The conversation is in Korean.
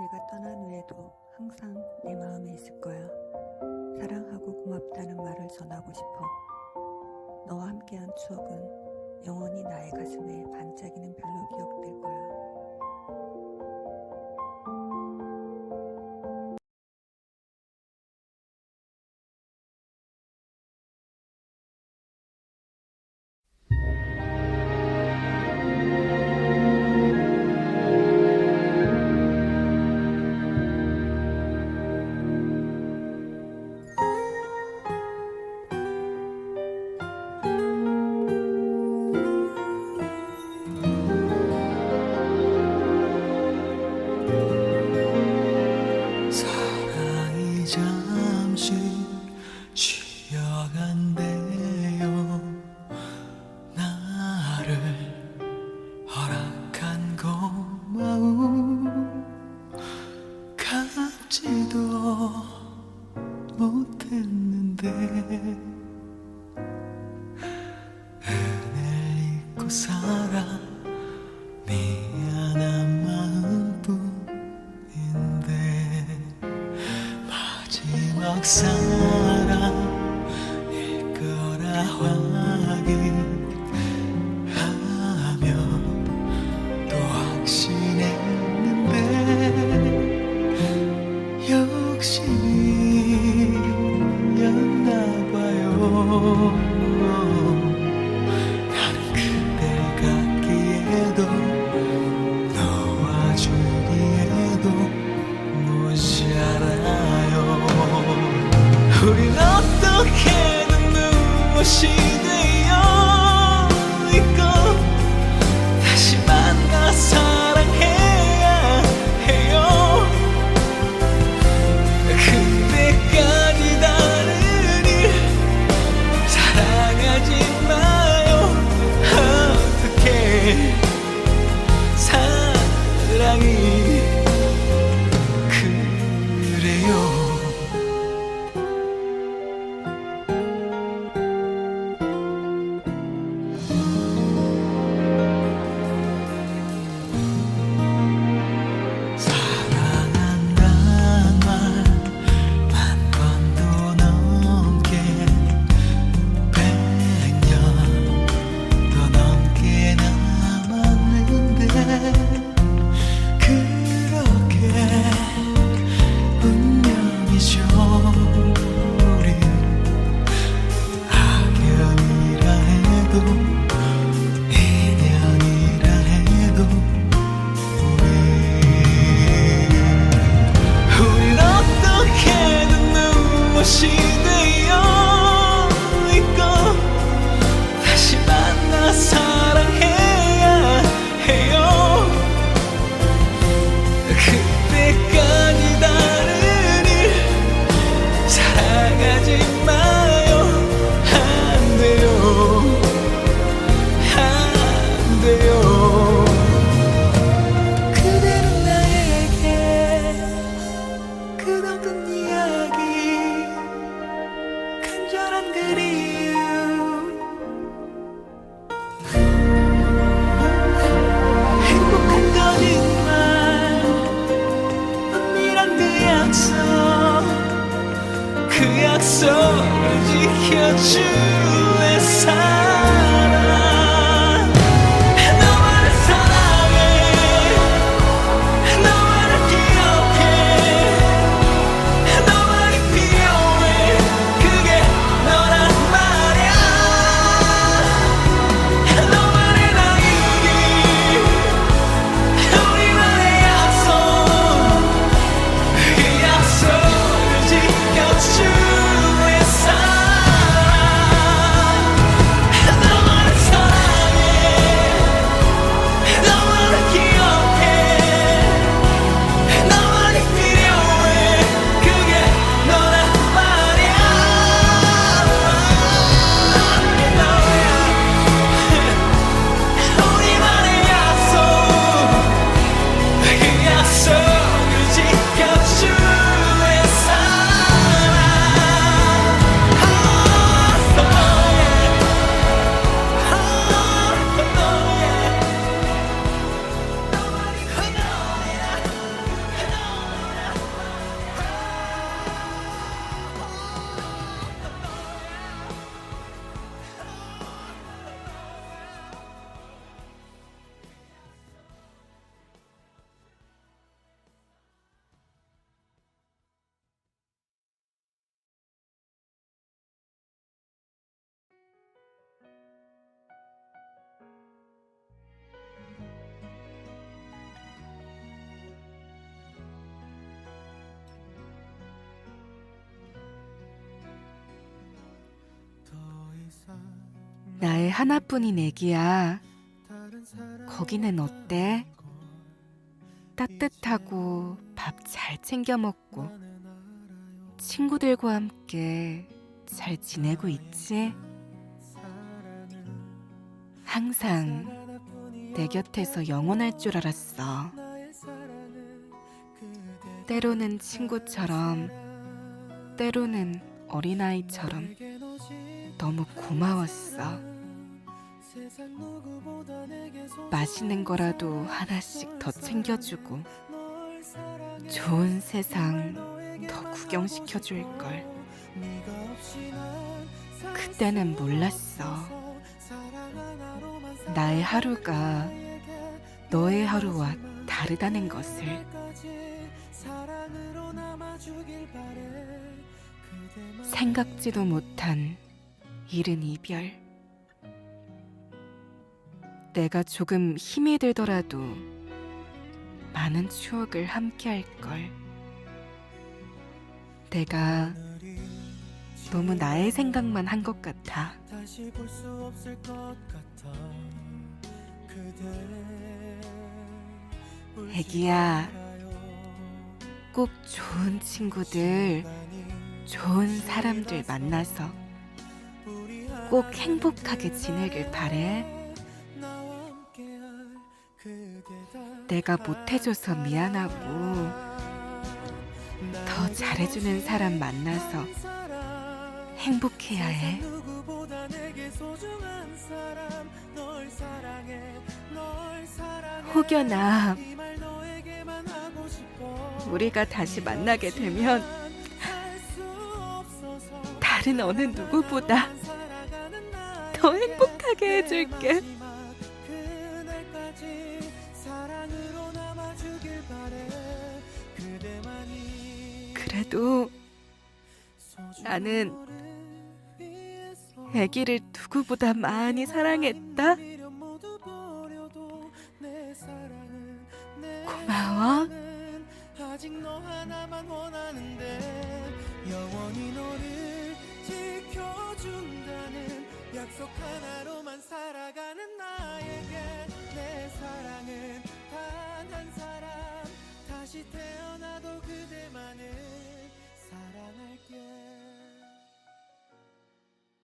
내가 떠난 후에도 항상 내 마음에 있을 거야. 사랑하고 고맙다는 말을 전하고 싶어. 너와 함께한 추억은 영원히 나의 가슴에 반짝이는 별로 기억될 거야. 알지도 못했는데 은혜를 잊고 살아 미안한 마음뿐인데 마지막 사랑일 거라 확인 우린 어떻게든 무엇이 Cứ can't you? 하나뿐인 애기야. 거기는 어때? 따뜻하고 밥 잘 챙겨 먹고 친구들과 함께 잘 지내고 있지? 항상 내 곁에서 영원할 줄 알았어. 때로는 친구처럼, 때로는 어린아이처럼 너무 고마웠어. 맛있는 거라도 하나씩 더 챙겨주고, 좋은 세상 더 구경시켜 줄 걸. 그때는 몰랐어. 나의 하루가 너의 하루와 다르다는 것을. 생각지도 못한 이른 이별. 내가 조금 힘이 들더라도 많은 추억을 함께 할 걸. 내가 너무 나의 생각만 한 것 같아. 다시 볼 수 없을 것 같아 그대 울지 애기야. 말아요. 꼭 좋은 친구들, 좋은 사람들 만나서 우리 꼭 행복하게 지내길 바래. 내가 못해줘서 미안하고 더 잘해주는 사람 만나서 행복해야 해. 혹여나 우리가 다시 만나게 되면 다른 어느 누구보다 더 행복하게 해줄게. 그래도 나는 아기를 누구보다 많이 사랑했다. 고마워. 약속 하나로만